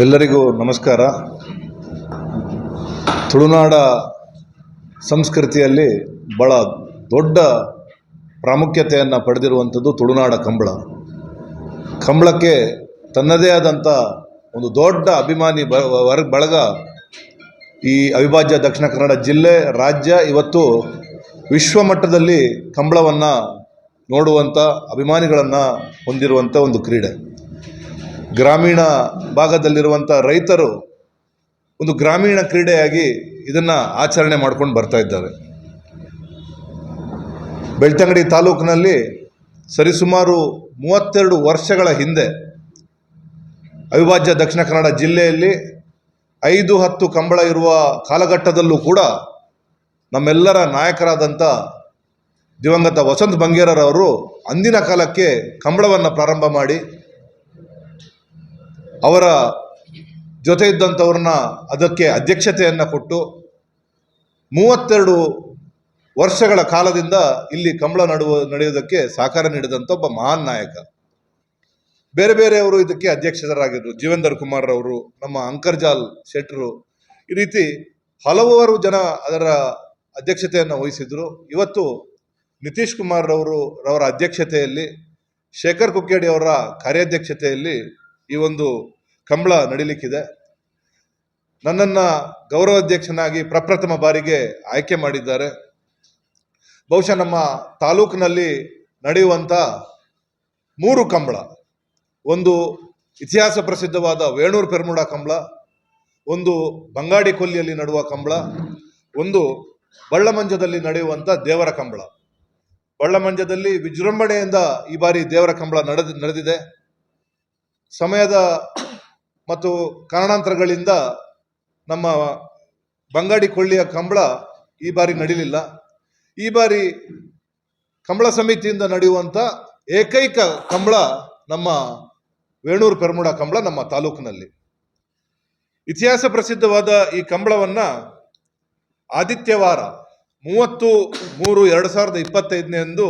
ಎಲ್ಲರಿಗೂ ನಮಸ್ಕಾರ. ತುಳುನಾಡ ಸಂಸ್ಕೃತಿಯಲ್ಲಿ ಭಾಳ ದೊಡ್ಡ ಪ್ರಾಮುಖ್ಯತೆಯನ್ನು ಪಡೆದಿರುವಂಥದ್ದು ತುಳುನಾಡ ಕಂಬಳ. ಕಂಬಳಕ್ಕೆ ತನ್ನದೇ ಆದಂಥ ಒಂದು ದೊಡ್ಡ ಅಭಿಮಾನಿ ಬ ವರ್ಗ, ಬಳಗ ಈ ಅವಿಭಾಜ್ಯ ದಕ್ಷಿಣ ಕನ್ನಡ ಜಿಲ್ಲೆ ರಾಜ್ಯ. ಇವತ್ತು ವಿಶ್ವಮಟ್ಟದಲ್ಲಿ ಕಂಬಳವನ್ನು ನೋಡುವಂಥ ಅಭಿಮಾನಿಗಳನ್ನು ಹೊಂದಿರುವಂಥ ಒಂದು ಕ್ರೀಡೆ. ಗ್ರಾಮೀಣ ಭಾಗದಲ್ಲಿರುವಂಥ ರೈತರು ಒಂದು ಗ್ರಾಮೀಣ ಕ್ರೀಡೆಯಾಗಿ ಇದನ್ನು ಆಚರಣೆ ಮಾಡ್ಕೊಂಡು ಬರ್ತಾ ಇದ್ದಾರೆ. ಬೆಳ್ತಂಗಡಿ ತಾಲೂಕಿನಲ್ಲಿ ಸರಿಸುಮಾರು ಮೂವತ್ತೆರಡು ವರ್ಷಗಳ ಹಿಂದೆ ಅವಿಭಾಜ್ಯ ದಕ್ಷಿಣ ಕನ್ನಡ ಜಿಲ್ಲೆಯಲ್ಲಿ ಐದು ಹತ್ತು ಕಂಬಳ ಇರುವ ಕಾಲಘಟ್ಟದಲ್ಲೂ ಕೂಡ ನಮ್ಮೆಲ್ಲರ ನಾಯಕರಾದಂಥ ದಿವಂಗತ ವಸಂತ ಬಂಗೇರರವರು ಅಂದಿನ ಕಾಲಕ್ಕೆ ಕಂಬಳವನ್ನು ಪ್ರಾರಂಭ ಮಾಡಿ ಅವರ ಜೊತೆ ಇದ್ದಂಥವ್ರನ್ನ ಅದಕ್ಕೆ ಅಧ್ಯಕ್ಷತೆಯನ್ನು ಕೊಟ್ಟು ಮೂವತ್ತೆರಡು ವರ್ಷಗಳ ಕಾಲದಿಂದ ಇಲ್ಲಿ ಕಂಬಳ ನಡುವ, ನಡೆಯುವುದಕ್ಕೆ ಸಹಕಾರ ನೀಡಿದಂಥ ಒಬ್ಬ ಮಹಾನ್ ನಾಯಕ. ಬೇರೆ ಬೇರೆಯವರು ಇದಕ್ಕೆ ಅಧ್ಯಕ್ಷರಾಗಿದ್ದರು ಜೀವೇಂದರ್ ಕುಮಾರ್ ಅವರು ನಮ್ಮ ಅಂಕರ್ಜಾಲ್ ಶೆಟ್ರು ಈ ರೀತಿ ಹಲವಾರು ಜನ ಅದರ ಅಧ್ಯಕ್ಷತೆಯನ್ನು ವಹಿಸಿದ್ರು. ಇವತ್ತು ನಿತೀಶ್ ಕುಮಾರ್ ಅವರು ರವರ ಅಧ್ಯಕ್ಷತೆಯಲ್ಲಿ, ಶೇಖರ್ ಕುಕ್ಕೇಡಿ ಅವರ ಕಾರ್ಯಾಧ್ಯಕ್ಷತೆಯಲ್ಲಿ ಈ ಒಂದು ಕಂಬಳ ನಡೀಲಿಕ್ಕಿದೆ. ನನ್ನನ್ನು ಗೌರವಾಧ್ಯಕ್ಷನಾಗಿ ಪ್ರಪ್ರಥಮ ಬಾರಿಗೆ ಆಯ್ಕೆ ಮಾಡಿದ್ದಾರೆ. ಬಹುಶಃ ನಮ್ಮ ತಾಲೂಕಿನಲ್ಲಿ ನಡೆಯುವಂಥ ಮೂರು ಕಂಬಳ. ಒಂದು ಇತಿಹಾಸ ಪ್ರಸಿದ್ಧವಾದ ವೇಣೂರು ಪೆರ್ಮುಡ ಕಂಬಳ, ಒಂದು ಬಂಗಾಡಿ ಕೊಲ್ಲಿಯಲ್ಲಿ ನಡುವ ಕಂಬಳ, ಒಂದು ಬಳ್ಳಮಂಜದಲ್ಲಿ ನಡೆಯುವಂಥ ದೇವರ ಕಂಬಳ. ಬಳ್ಳಮಂಜದಲ್ಲಿ ವಿಜೃಂಭಣೆಯಿಂದ ಈ ಬಾರಿ ದೇವರ ಕಂಬಳ ನಡೆದ, ನಡೆದಿದೆ. ಸಮಯದ ಮತ್ತು ಕಾರಣಾಂತರಗಳಿಂದ ನಮ್ಮ ಬಂಗಾಡಿ ಕೊಳ್ಳಿಯ ಕಂಬಳ ಈ ಬಾರಿ ನಡೀಲಿಲ್ಲ. ಈ ಬಾರಿ ಕಂಬಳ ಸಮಿತಿಯಿಂದ ನಡೆಯುವಂಥ ಏಕೈಕ ಕಂಬಳ ನಮ್ಮ ವೇಣೂರು ಪೆರ್ಮುಡ ಕಂಬಳ ನಮ್ಮ ತಾಲೂಕಿನಲ್ಲಿ. ಇತಿಹಾಸ ಪ್ರಸಿದ್ಧವಾದ ಈ ಕಂಬಳವನ್ನು ಆದಿತ್ಯವಾರ ಮೂವತ್ತು ಮೂರು ಎರಡು ಸಾವಿರದ ಇಪ್ಪತ್ತೈದನೆಂದು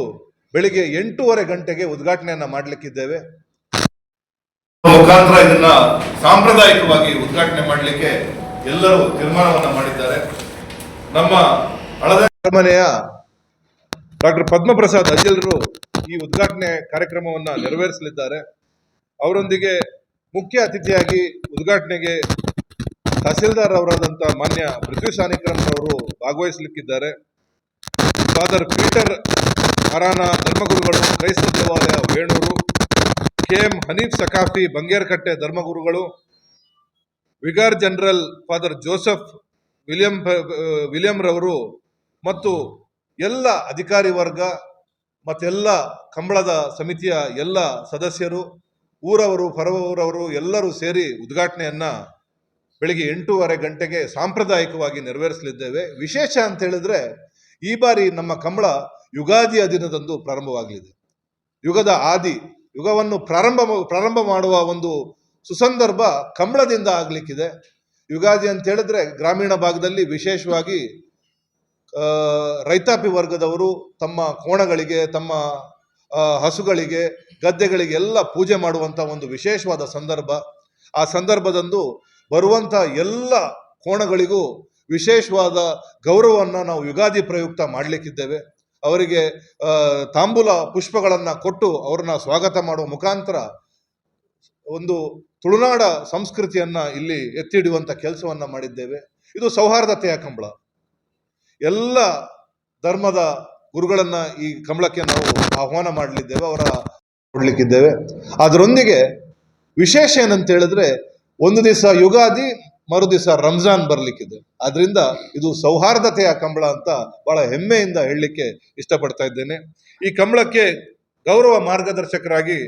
ಬೆಳಿಗ್ಗೆ ಎಂಟೂವರೆ ಗಂಟೆಗೆ ಉದ್ಘಾಟನೆಯನ್ನು ಮಾಡಲಿಕ್ಕಿದ್ದೇವೆ. ಮುಖಾಂತರ ಇದನ್ನ ಸಾಂಪ್ರದಾಯಿಕವಾಗಿ ಉದ್ಘಾಟನೆ ಮಾಡಲಿಕ್ಕೆ ಎಲ್ಲರೂ ತೀರ್ಮಾನವನ್ನ ಮಾಡಿದ್ದಾರೆ. ನಮ್ಮ ಹಳದ ಅರಮನೆಯ ಡಾಕ್ಟರ್ ಪದ್ಮಪ್ರಸಾದ್ ಅಜಲ್ರು ಈ ಉದ್ಘಾಟನೆ ಕಾರ್ಯಕ್ರಮವನ್ನ ನೆರವೇರಿಸಲಿದ್ದಾರೆ. ಅವರೊಂದಿಗೆ ಮುಖ್ಯ ಅತಿಥಿಯಾಗಿ ಉದ್ಘಾಟನೆಗೆ ತಹಸೀಲ್ದಾರ್ ಅವರಾದಂಥ ಮಾನ್ಯ ಪೃಥ್ವಿ ಸಾನಿಕ್ರಮ್ ಅವರು ಭಾಗವಹಿಸಲಿಕ್ಕಿದ್ದಾರೆ. ಫಾದರ್ ಪೀಟರ್ ಅರಾನ ಧರ್ಮಗುರುಗಳು, ಕ್ರೈಸ್ತ ದೇವಾಲಯ Venur K M Hanif Saqafi Bangerkatte ಧರ್ಮಗುರುಗಳು, vicar general father Joseph, William William ರವರು ಮತ್ತು ಎಲ್ಲ ಅಧಿಕಾರಿ ವರ್ಗ ಮತ್ತೆಲ್ಲ ಕಂಬಳದ ಸಮಿತಿಯ ಎಲ್ಲ ಸದಸ್ಯರು, ಊರವರು ಪರವೂರವರು ಎಲ್ಲರೂ ಸೇರಿ ಉದ್ಘಾಟನೆಯನ್ನ ಬೆಳಿಗ್ಗೆ ಎಂಟೂವರೆ ಗಂಟೆಗೆ ಸಾಂಪ್ರದಾಯಿಕವಾಗಿ ನೆರವೇರಿಸಲಿದ್ದೇವೆ. ವಿಶೇಷ ಅಂತ ಹೇಳಿದ್ರೆ ಈ ಬಾರಿ ನಮ್ಮ ಕಂಬಳ ಯುಗಾದಿಯ ದಿನದಂದು ಪ್ರಾರಂಭವಾಗಲಿದೆ. ಯುಗದ ಆದಿ ಯುಗವನ್ನು ಪ್ರಾರಂಭ ಪ್ರಾರಂಭ ಮಾಡುವ ಒಂದು ಸುಸಂದರ್ಭ ಕಂಬಳದಿಂದ ಆಗ್ಲಿಕ್ಕಿದೆ. ಯುಗಾದಿ ಅಂತ ಹೇಳಿದ್ರೆ ಗ್ರಾಮೀಣ ಭಾಗದಲ್ಲಿ ವಿಶೇಷವಾಗಿ ರೈತಾಪಿ ವರ್ಗದವರು ತಮ್ಮ ಕೋಣಗಳಿಗೆ, ತಮ್ಮ ಹಸುಗಳಿಗೆ, ಗದ್ದೆಗಳಿಗೆ ಎಲ್ಲ ಪೂಜೆ ಮಾಡುವಂತ ಒಂದು ವಿಶೇಷವಾದ ಸಂದರ್ಭ. ಆ ಸಂದರ್ಭದಂದು ಬರುವಂತ ಎಲ್ಲ ಕೋಣಗಳಿಗೂ ವಿಶೇಷವಾದ ಗೌರವವನ್ನು ನಾವು ಯುಗಾದಿ ಪ್ರಯುಕ್ತ ಮಾಡಲಿಕ್ಕಿದ್ದೇವೆ. ಅವರಿಗೆ ತಾಂಬೂಲ ಪುಷ್ಪಗಳನ್ನು ಕೊಟ್ಟು ಅವ್ರನ್ನ ಸ್ವಾಗತ ಮಾಡುವ ಮುಖಾಂತರ ಒಂದು ತುಳುನಾಡ ಸಂಸ್ಕೃತಿಯನ್ನ ಇಲ್ಲಿ ಎತ್ತಿ ಕೆಲಸವನ್ನು ಕೆಲಸವನ್ನ ಮಾಡಿದ್ದೇವೆ. ಇದು ಸೌಹಾರ್ದತೆಯ ಕಂಬಳ ಎಲ್ಲ ಧರ್ಮದ ಗುರುಗಳನ್ನ ಈ ಕಂಬಳಕ್ಕೆ ನಾವು ಆಹ್ವಾನ ಮಾಡಲಿದ್ದೇವೆ, ಅವರ ಕೊಡ್ಲಿಕ್ಕಿದ್ದೇವೆ. ಅದರೊಂದಿಗೆ ವಿಶೇಷ ಏನಂತ ಹೇಳಿದ್ರೆ, ಒಂದು ದಿವಸ ಯುಗಾದಿ ಮರು ದಿವಸ ರಂಜಾನ್ ಬರಲಿಕ್ಕಿದೆ. ಆದ್ರಿಂದ ಇದು ಸೌಹಾರ್ದತೆಯ ಕಂಬಳ ಅಂತ ಬಹಳ ಹೆಮ್ಮೆಯಿಂದ ಹೇಳಲಿಕ್ಕೆ ಇಷ್ಟಪಡ್ತಾ ಇದ್ದೇನೆ. ಈ ಕಂಬಳಕ್ಕೆ ಗೌರವ ಮಾರ್ಗದರ್ಶಕರಾಗಿ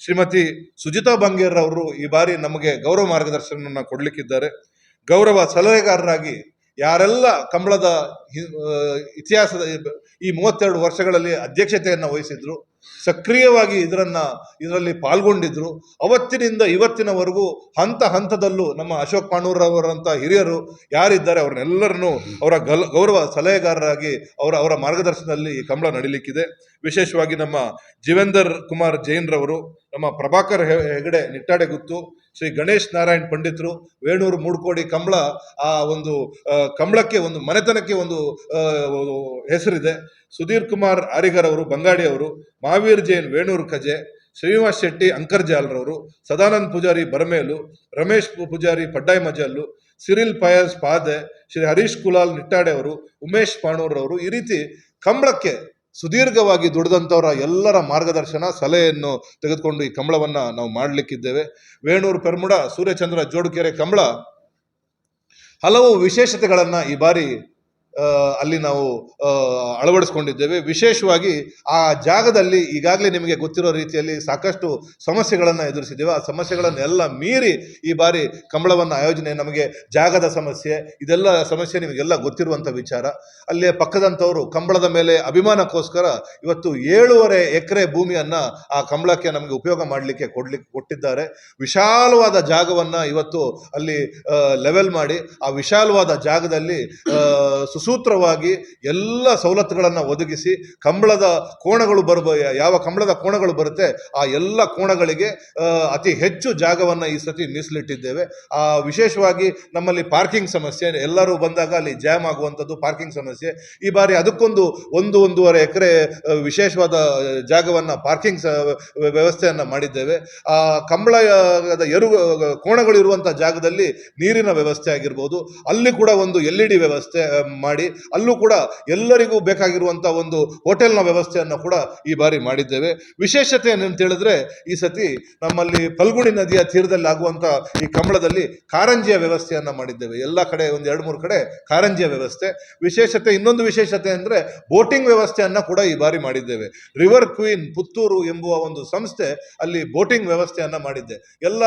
ಶ್ರೀಮತಿ ಸುಜಿತಾ ಬಂಗೇರ್ ಅವರು ಈ ಬಾರಿ ನಮಗೆ ಗೌರವ ಮಾರ್ಗದರ್ಶನವನ್ನು ಕೊಡಲಿಕ್ಕಿದ್ದಾರೆ. ಗೌರವ ಸಲಹೆಗಾರರಾಗಿ ಯಾರೆಲ್ಲ ಕಂಬಳದ ಇತಿಹಾಸದ ಈ ಮೂವತ್ತೆರಡು ವರ್ಷಗಳಲ್ಲಿ ಅಧ್ಯಕ್ಷತೆಯನ್ನು ವಹಿಸಿದ್ರು, ಸಕ್ರಿಯವಾಗಿ ಇದರನ್ನ, ಇದರಲ್ಲಿ ಪಾಲ್ಗೊಂಡಿದ್ರು. ಅವತ್ತಿನಿಂದ ಇವತ್ತಿನವರೆಗೂ ಹಂತ ಹಂತದಲ್ಲೂ ನಮ್ಮ ಅಶೋಕ್ ಪಾಣೂರವರಂತ ಹಿರಿಯರು ಯಾರಿದ್ದಾರೆ ಅವ್ರನ್ನೆಲ್ಲರನ್ನು ಅವರ ಗಲ್, ಗೌರವ ಸಲಹೆಗಾರರಾಗಿ ಅವರ ಅವರ ಮಾರ್ಗದರ್ಶನದಲ್ಲಿ ಈ ಕಂಬಳ ನಡೀಲಿಕ್ಕಿದೆ. ವಿಶೇಷವಾಗಿ ನಮ್ಮ ಜೀವೇಂದರ್ ಕುಮಾರ್ ಜೈನ್ರವರು, ನಮ್ಮ ಪ್ರಭಾಕರ್ ಹೆಗಡೆ ನಿಟ್ಟಾಡೆ ಗುತ್ತು ಶ್ರೀ ಗಣೇಶ್ ನಾರಾಯಣ್ ಪಂಡಿತರು ವೇಣೂರು ಮೂಡ್ಕೋಡಿ ಕಂಬಳ ಆ ಒಂದು ಕಂಬಳಕ್ಕೆ ಒಂದು ಮನೆತನಕ್ಕೆ ಒಂದು ಹೆಸರಿದೆ. ಸುಧೀರ್ ಕುಮಾರ್ ಆರಿಗರ್ ಅವರು, ಬಂಗಾಡಿ ಅವರು, ಮಹಾವೀರ್ ಜೈನ್ ವೇಣೂರು ಕಜೆ, ಶ್ರೀನಿವಾಸ್ ಶೆಟ್ಟಿ ಅಂಕರ್ಜಾಲ್ರವರು ಸದಾನಂದ್ ಪೂಜಾರಿ ಬರಮೇಲು, ರಮೇಶ್ ಪೂಜಾರಿ ಪಡ್ಡಾಯ್ ಮಜಲ್ಲು, ಸಿರಿಲ್ ಪಾಯಸ್ ಪಾದೆ, ಶ್ರೀ ಹರೀಶ್ ಕುಲಾಲ್ ನಿಟ್ಟಾಡೆ ಅವರು, ಉಮೇಶ್ ಪಾಣೂರ್ರವರು ಈ ರೀತಿ ಕಂಬಳಕ್ಕೆ ಸುದೀರ್ಘವಾಗಿ ದುಡಿದಂಥವರ ಎಲ್ಲರ ಮಾರ್ಗದರ್ಶನ, ಸಲಹೆಯನ್ನು ತೆಗೆದುಕೊಂಡು ಈ ಕಂಬಳವನ್ನ ನಾವು ಮಾಡಲಿಕ್ಕಿದ್ದೇವೆ. ವೇಣೂರು ಪೆರ್ಮುಡ, ಸೂರ್ಯಚಂದ್ರ ಜೋಡುಕೆರೆ ಕಂಬಳ, ಹಲವು ವಿಶೇಷತೆಗಳನ್ನು ಈ ಬಾರಿ ಅಲ್ಲಿ ನಾವು ಅಳವಡಿಸ್ಕೊಂಡಿದ್ದೇವೆ. ವಿಶೇಷವಾಗಿ ಆ ಜಾಗದಲ್ಲಿ ಈಗಾಗಲೇ ನಿಮಗೆ ಗೊತ್ತಿರೋ ರೀತಿಯಲ್ಲಿ ಸಾಕಷ್ಟು ಸಮಸ್ಯೆಗಳನ್ನು ಎದುರಿಸಿದ್ದೇವೆ. ಆ ಸಮಸ್ಯೆಗಳನ್ನೆಲ್ಲ ಮೀರಿ ಈ ಬಾರಿ ಕಂಬಳವನ್ನು ಆಯೋಜನೆ ನಮಗೆ ಜಾಗದ ಸಮಸ್ಯೆ, ಇದೆಲ್ಲ ಸಮಸ್ಯೆ ನಿಮಗೆಲ್ಲ ಗೊತ್ತಿರುವಂಥ ವಿಚಾರ. ಅಲ್ಲೇ ಪಕ್ಕದಂಥವರು ಕಂಬಳದ ಮೇಲೆ ಅಭಿಮಾನಕ್ಕೋಸ್ಕರ ಇವತ್ತು ಏಳುವರೆ ಎಕರೆ ಭೂಮಿಯನ್ನು ಆ ಕಂಬಳಕ್ಕೆ ನಮಗೆ ಉಪಯೋಗ ಮಾಡಲಿಕ್ಕೆ ಕೊಡ್ಲಿಕ್ಕೆ ಕೊಟ್ಟಿದ್ದಾರೆ. ವಿಶಾಲವಾದ ಜಾಗವನ್ನ ಇವತ್ತು ಅಲ್ಲಿ ಲೆವೆಲ್ ಮಾಡಿ ಆ ವಿಶಾಲವಾದ ಜಾಗದಲ್ಲಿ ಸುಸೂತ್ರವಾಗಿ ಎಲ್ಲ ಸವಲತ್ತುಗಳನ್ನು ಒದಗಿಸಿ ಕಂಬಳದ ಕೋಣಗಳು ಬರಬ ಯಾವ ಕಂಬಳದ ಕೋಣಗಳು ಬರುತ್ತೆ ಆ ಎಲ್ಲ ಕೋಣಗಳಿಗೆ ಅತಿ ಹೆಚ್ಚು ಜಾಗವನ್ನು ಈ ಸತಿ ಮೀಸಲಿಟ್ಟಿದ್ದೇವೆ. ಆ, ವಿಶೇಷವಾಗಿ ನಮ್ಮಲ್ಲಿ ಪಾರ್ಕಿಂಗ್ ಸಮಸ್ಯೆ, ಎಲ್ಲರೂ ಬಂದಾಗ ಅಲ್ಲಿ ಜಾಮ್ ಆಗುವಂಥದ್ದು ಪಾರ್ಕಿಂಗ್ ಸಮಸ್ಯೆ. ಈ ಬಾರಿ ಅದಕ್ಕೊಂದು ಒಂದು, ಒಂದೂವರೆ ಎಕರೆ ವಿಶೇಷವಾದ ಜಾಗವನ್ನು ಪಾರ್ಕಿಂಗ್ ವ್ಯವಸ್ಥೆಯನ್ನು ಮಾಡಿದ್ದೇವೆ. ಆ, ಕಂಬಳದ ಎರು, ಕೋಣಗಳು ಇರುವಂಥ ಜಾಗದಲ್ಲಿ ನೀರಿನ ವ್ಯವಸ್ಥೆ ಆಗಿರ್ಬೋದು. ಅಲ್ಲಿ ಕೂಡ ಒಂದು ಎಲ್ ಇ ಡಿ ವ್ಯವಸ್ಥೆ ಮಾಡಿ ಅಲ್ಲೂ ಕೂಡ ಎಲ್ಲರಿಗೂ ಬೇಕಾಗಿರುವಂಥ ಒಂದು ಹೋಟೆಲ್ನ ವ್ಯವಸ್ಥೆಯನ್ನು ಕೂಡ ಈ ಬಾರಿ ಮಾಡಿದ್ದೇವೆ. ವಿಶೇಷತೆ ಏನಂತ ಹೇಳಿದ್ರೆ ಈ ಸತಿ ನಮ್ಮಲ್ಲಿ ಫಲ್ಗುಣಿ ನದಿಯ ತೀರದಲ್ಲಿ ಆಗುವಂಥ ಈ ಕಂಬಳದಲ್ಲಿ ಕಾರಂಜಿಯ ವ್ಯವಸ್ಥೆಯನ್ನು ಮಾಡಿದ್ದೇವೆ. ಎಲ್ಲ ಕಡೆ ಒಂದು ಎರಡು ಮೂರು ಕಡೆ ಕಾರಂಜಿಯ ವ್ಯವಸ್ಥೆ. ವಿಶೇಷತೆ, ಇನ್ನೊಂದು ವಿಶೇಷತೆ ಅಂದರೆ ಬೋಟಿಂಗ್ ವ್ಯವಸ್ಥೆಯನ್ನು ಕೂಡ ಈ ಬಾರಿ ಮಾಡಿದ್ದೇವೆ. ರಿವರ್ ಕ್ವೀನ್ ಪುತ್ತೂರು ಎಂಬುವ ಒಂದು ಸಂಸ್ಥೆ ಅಲ್ಲಿ ಬೋಟಿಂಗ್ ವ್ಯವಸ್ಥೆಯನ್ನು ಮಾಡಿದ್ದೆ. ಎಲ್ಲ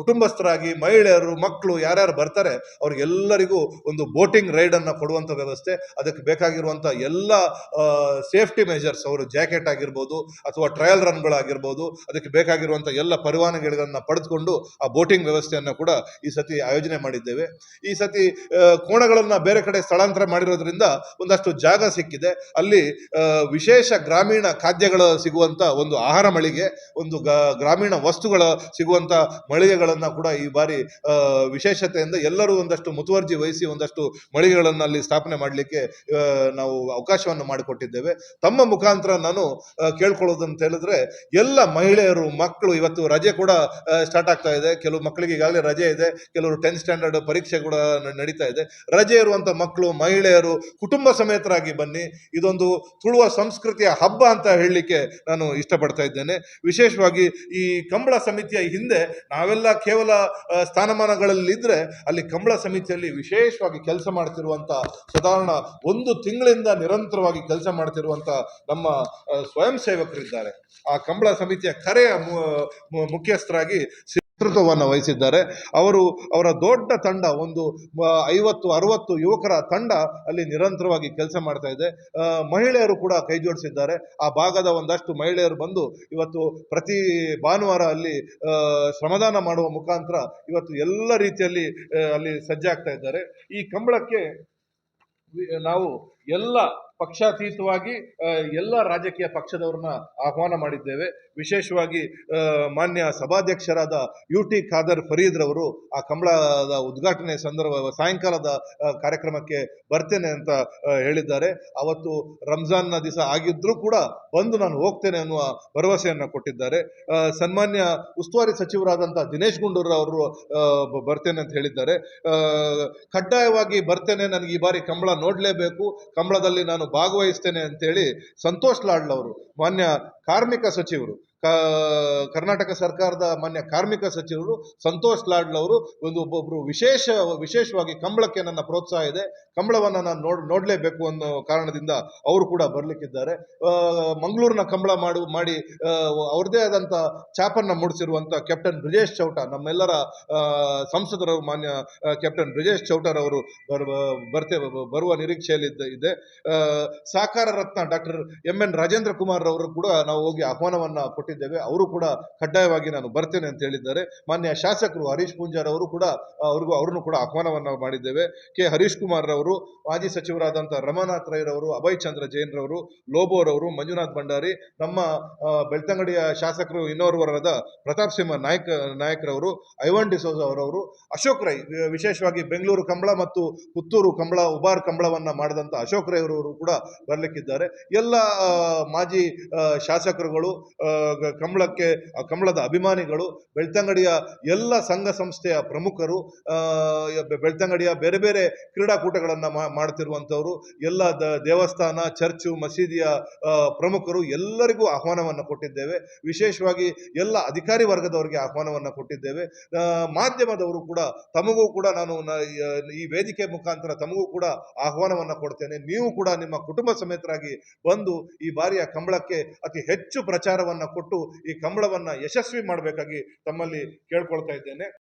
ಕುಟುಂಬಸ್ಥರಾಗಿ ಮಹಿಳೆಯರು, ಮಕ್ಕಳು ಯಾರ್ಯಾರು ಬರ್ತಾರೆ ಅವ್ರಿಗೆಲ್ಲರಿಗೂ ಒಂದು ಬೋಟಿಂಗ್ ರೈಡನ್ನು ಕೊಡುವಂಥ ವ್ಯವಸ್ಥೆ, ಅದಕ್ಕೆ ಬೇಕಾಗಿರುವಂಥ ಎಲ್ಲ ಸೇಫ್ಟಿ ಮೆಜರ್ಸ್ ಅವರು ಜಾಕೆಟ್ ಆಗಿರ್ಬೋದು ಅಥವಾ ಟ್ರಯಲ್ ರನ್ಗಳಾಗಿರ್ಬೋದು ಅದಕ್ಕೆ ಬೇಕಾಗಿರುವಂಥ ಎಲ್ಲ ಪರವಾನಗಿಗಳನ್ನು ಪಡೆದುಕೊಂಡು ಆ ಬೋಟಿಂಗ್ ವ್ಯವಸ್ಥೆಯನ್ನು ಕೂಡ ಈ ಸತಿ ಆಯೋಜನೆ ಮಾಡಿದ್ದೇವೆ. ಈ ಸತಿ ಕೋಣಗಳನ್ನು ಬೇರೆ ಕಡೆ ಸ್ಥಳಾಂತರ ಮಾಡಿರೋದ್ರಿಂದ ಒಂದಷ್ಟು ಜಾಗ ಸಿಕ್ಕಿದೆ. ಅಲ್ಲಿ ವಿಶೇಷ ಗ್ರಾಮೀಣ ಖಾದ್ಯಗಳು ಸಿಗುವಂಥ ಒಂದು ಆಹಾರ ಮಳಿಗೆ, ಒಂದು ಗ್ರಾಮೀಣ ವಸ್ತುಗಳ ಸಿಗುವಂಥ ಮಳಿಗೆಗಳನ್ನು ಕೂಡ ಈ ಬಾರಿ ವಿಶೇಷತೆಯಿಂದ ಎಲ್ಲರೂ ಒಂದಷ್ಟು ಮುತುವರ್ಜಿ ವಹಿಸಿ ಒಂದಷ್ಟು ಮಳಿಗೆಗಳನ್ನು ಅಲ್ಲಿ ಸ್ಥಾಪನೆ ಮಾಡಲಿಕ್ಕೆ ನಾವು ಅವಕಾಶವನ್ನು ಮಾಡಿಕೊಟ್ಟಿದ್ದೇವೆ. ತಮ್ಮ ಮುಖಾಂತರ ನಾನು ಕೇಳ್ಕೊಳ್ಳೋದಂತ ಹೇಳಿದ್ರೆ, ಎಲ್ಲ ಮಹಿಳೆಯರು, ಮಕ್ಕಳು ಇವತ್ತು ರಜೆ ಕೂಡ ಸ್ಟಾರ್ಟ್ ಆಗ್ತಾ ಇದೆ. ಕೆಲವು ಮಕ್ಕಳಿಗೆ ಈಗಾಗಲೇ ರಜೆ ಇದೆ. ಕೆಲವರು ಟೆಂತ್ ಸ್ಟ್ಯಾಂಡರ್ಡ್ ಪರೀಕ್ಷೆ ಕೂಡ ನಡೀತಾ ಇದೆ. ರಜೆ ಇರುವಂಥ ಮಕ್ಕಳು, ಮಹಿಳೆಯರು, ಕುಟುಂಬ ಸಮೇತರಾಗಿ ಬನ್ನಿ. ಇದೊಂದು ತುಳುವ ಸಂಸ್ಕೃತಿಯ ಹಬ್ಬ ಅಂತ ಹೇಳಲಿಕ್ಕೆ ನಾನು ಇಷ್ಟಪಡ್ತಾ ಇದ್ದೇನೆ. ವಿಶೇಷವಾಗಿ ಈ ಕಂಬಳ ಸಮಿತಿಯ ಹಿಂದೆ ನಾವೆಲ್ಲ ಕೇವಲ ಸ್ಥಾನಮಾನಗಳಲ್ಲಿ ಇದ್ರೆ ಅಲ್ಲಿ ಕಂಬಳ ಸಮಿತಿಯಲ್ಲಿ ವಿಶೇಷವಾಗಿ ಕೆಲಸ ಮಾಡ್ತಿರುವಂತ ಸಾಧಾರಣ ಒಂದು ತಿಂಗಳಿಂದ ನಿರಂತರವಾಗಿ ಕೆಲಸ ಮಾಡ್ತಿರುವಂತ ನಮ್ಮ ಸ್ವಯಂ ಸೇವಕರಿದ್ದಾರೆ. ಆ ಕಂಬಳ ಸಮಿತಿಯ ಕರೆಯ ಮುಖ್ಯಸ್ಥರಾಗಿ ನೇತೃತ್ವವನ್ನು ವಹಿಸಿದ್ದಾರೆ. ಅವರು ಅವರ ದೊಡ್ಡ ತಂಡ, ಒಂದು ಐವತ್ತು, ಅರವತ್ತು ಯುವಕರ ತಂಡ ಅಲ್ಲಿ ನಿರಂತರವಾಗಿ ಕೆಲಸ ಮಾಡ್ತಾ ಇದೆ. ಮಹಿಳೆಯರು ಕೂಡ ಕೈ ಜೋಡಿಸಿದ್ದಾರೆ. ಆ ಭಾಗದ ಒಂದಷ್ಟು ಮಹಿಳೆಯರು ಬಂದು ಇವತ್ತು ಪ್ರತಿ ಭಾನುವಾರ ಅಲ್ಲಿ ಶ್ರಮದಾನ ಮಾಡುವ ಮುಖಾಂತರ ಇವತ್ತು ಎಲ್ಲ ರೀತಿಯಲ್ಲಿ ಅಲ್ಲಿ ಸಜ್ಜಾಗ್ತಾ ಇದ್ದಾರೆ. ಈ ಕಂಬಳಕ್ಕೆ ನಾವು ಎಲ್ಲ ಪಕ್ಷಾತೀತವಾಗಿ ಎಲ್ಲ ರಾಜಕೀಯ ಪಕ್ಷದವ್ರನ್ನ ಆಹ್ವಾನ ಮಾಡಿದ್ದೇವೆ. ವಿಶೇಷವಾಗಿ ಮಾನ್ಯ ಸಭಾಧ್ಯಕ್ಷರಾದ ಯು ಟಿ ಖಾದರ್ ಫರೀದ್ರವರು ಆ ಕಂಬಳದ ಉದ್ಘಾಟನೆ ಸಂದರ್ಭ, ಸಾಯಂಕಾಲದ ಕಾರ್ಯಕ್ರಮಕ್ಕೆ ಬರ್ತೇನೆ ಅಂತ ಹೇಳಿದ್ದಾರೆ. ಅವತ್ತು ರಂಜಾನ್ನ ದಿವಸ ಆಗಿದ್ರೂ ಕೂಡ ಬಂದು ನಾನು ಹೋಗ್ತೇನೆ ಅನ್ನುವ ಭರವಸೆಯನ್ನು ಕೊಟ್ಟಿದ್ದಾರೆ. ಸನ್ಮಾನ್ಯ ಉಸ್ತುವಾರಿ ಸಚಿವರಾದಂಥ ದಿನೇಶ್ ಗುಂಡೂರಾವ್ ಅವರು ಬರ್ತೇನೆ ಅಂತ ಹೇಳಿದ್ದಾರೆ. ಕಡ್ಡಾಯವಾಗಿ ಬರ್ತೇನೆ, ನನಗೆ ಈ ಬಾರಿ ಕಂಬಳ ನೋಡಲೇಬೇಕು. ಕಂಬಳದಲ್ಲಿ ನಾನು ಭಾಗವಹಿಸ್ತೇನೆ ಅಂತೇಳಿ ಸಂತೋಷ್ ಲಾಡ್ಲವರು ಮಾನ್ಯ ಕಾರ್ಮಿಕ ಸಚಿವರು. ಕರ್ನಾಟಕ ಸರ್ಕಾರದ ಮಾನ್ಯ ಕಾರ್ಮಿಕ ಸಚಿವರು ಸಂತೋಷ್ ಲಾಡ್ಲ್ ಅವರು ಒಂದು ಒಬ್ಬೊಬ್ರು ವಿಶೇಷ, ವಿಶೇಷವಾಗಿ ಕಂಬಳಕ್ಕೆ ನನ್ನ ಪ್ರೋತ್ಸಾಹ ಇದೆ. ಕಂಬಳವನ್ನು ನಾನು ನೋಡ್, ನೋಡಲೇಬೇಕು ಅನ್ನೋ ಕಾರಣದಿಂದ ಅವರು ಕೂಡ ಬರಲಿಕ್ಕಿದ್ದಾರೆ. ಮಂಗಳೂರಿನ ಕಂಬಳ ಮಾಡು, ಮಾಡಿ ಅವ್ರದೇ ಆದಂಥ ಚಾಪನ್ನ ಮೂಡಿಸಿರುವಂಥ ಕ್ಯಾಪ್ಟನ್ ಬ್ರಿಜೇಶ್ ಚೌಟ, ನಮ್ಮೆಲ್ಲರ ಸಂಸದರು ಮಾನ್ಯ ಕ್ಯಾಪ್ಟನ್ ಬ್ರಿಜೇಶ್ ಚೌಟರವರು ಬರ್ ಬರ್ತೆ ಬರುವ ನಿರೀಕ್ಷೆಯಲ್ಲಿ ಇದೆ. ಸಾಕಾರ ರತ್ನ doctor M N Rajendra Kumar ಅವರು ಕೂಡ ನಾವು ಹೋಗಿ ಆಹ್ವಾನವನ್ನು ಕೊಟ್ಟಿದ್ದೇವೆ. ಕೊಟ್ಟಿದ್ದೇವೆ ಅವರು ಕೂಡ ಕಡ್ಡಾಯವಾಗಿ ನಾನು ಬರ್ತೇನೆ ಅಂತ ಹೇಳಿದ್ದಾರೆ. ಮಾನ್ಯ ಶಾಸಕರು ಹರೀಶ್ ಪೂಂಜಾರ್ ಅವರು ಕೂಡ ಅವ್ರಿಗೂ ಅವ್ರನ್ನು ಕೂಡ ಆಹ್ವಾನವನ್ನು ಮಾಡಿದ್ದೇವೆ. ಕೆ ಹರೀಶ್ ಕುಮಾರ್ ರವರು ಮಾಜಿ ಸಚಿವರಾದಂಥ ರಮಾನಾಥ್ ರೈ ರವರು ಅಭಯ್ ಚಂದ್ರ ಜೈನ್ ರವರು ಲೋಬೋರವರು ಮಂಜುನಾಥ್ ಭಂಡಾರಿ, ನಮ್ಮ ಬೆಳ್ತಂಗಡಿಯ ಶಾಸಕರು ಇನ್ನೋರ್ವರಾದ ಪ್ರತಾಪ್ ಸಿಂಹ ನಾಯ್ಕ, ನಾಯಕರವರು, ಐವನ್ ಡಿಸೋಜ ಅವರವರು, ಅಶೋಕ್ ರೈ ವಿಶೇಷವಾಗಿ ಬೆಂಗಳೂರು ಕಂಬಳ ಮತ್ತು ಪುತ್ತೂರು ಕಂಬಳ, ಉಬಾರ್ ಕಂಬಳವನ್ನ ಮಾಡಿದಂಥ ಅಶೋಕ್ ರೈ ಅವರು ಕೂಡ ಬರಲಿಕ್ಕಿದ್ದಾರೆ. ಎಲ್ಲ ಮಾಜಿ ಶಾಸಕರುಗಳು ಕಂಬಳಕ್ಕೆ ಕಂಬಳದ ಅಭಿಮಾನಿಗಳು, ಬೆಳ್ತಂಗಡಿಯ ಎಲ್ಲ ಸಂಘ ಸಂಸ್ಥೆಯ ಪ್ರಮುಖರು ಬೆಳ್ತಂಗಡಿಯ ಬೇರೆ ಬೇರೆ ಕ್ರೀಡಾಕೂಟಗಳನ್ನು ಮಾಡ್ತಿರುವಂಥವರು, ಎಲ್ಲ ದೇವಸ್ಥಾನ, ಚರ್ಚು, ಮಸೀದಿಯ ಪ್ರಮುಖರು ಎಲ್ಲರಿಗೂ ಆಹ್ವಾನವನ್ನು ಕೊಟ್ಟಿದ್ದೇವೆ. ವಿಶೇಷವಾಗಿ ಎಲ್ಲ ಅಧಿಕಾರಿ ವರ್ಗದವರಿಗೆ ಆಹ್ವಾನವನ್ನು ಕೊಟ್ಟಿದ್ದೇವೆ. ಮಾಧ್ಯಮದವರು ಕೂಡ ತಮಗೂ ಕೂಡ ನಾನು ಈ ವೇದಿಕೆ ಮುಖಾಂತರ ತಮಗೂ ಕೂಡ ಆಹ್ವಾನವನ್ನು ಕೊಡ್ತೇನೆ. ನೀವು ಕೂಡ ನಿಮ್ಮ ಕುಟುಂಬ ಸಮೇತರಾಗಿ ಬಂದು ಈ ಬಾರಿಯ ಕಂಬಳಕ್ಕೆ ಅತಿ ಹೆಚ್ಚು ಪ್ರಚಾರವನ್ನು ಕೊಟ್ಟು ಈ ಕಂಬಳವನ್ನು ಯಶಸ್ವಿ ಮಾಡಬೇಕಾಗಿ ತಮ್ಮಲ್ಲಿ ಕೇಳ್ಕೊಳ್ತಾ ಇದ್ದೇನೆ.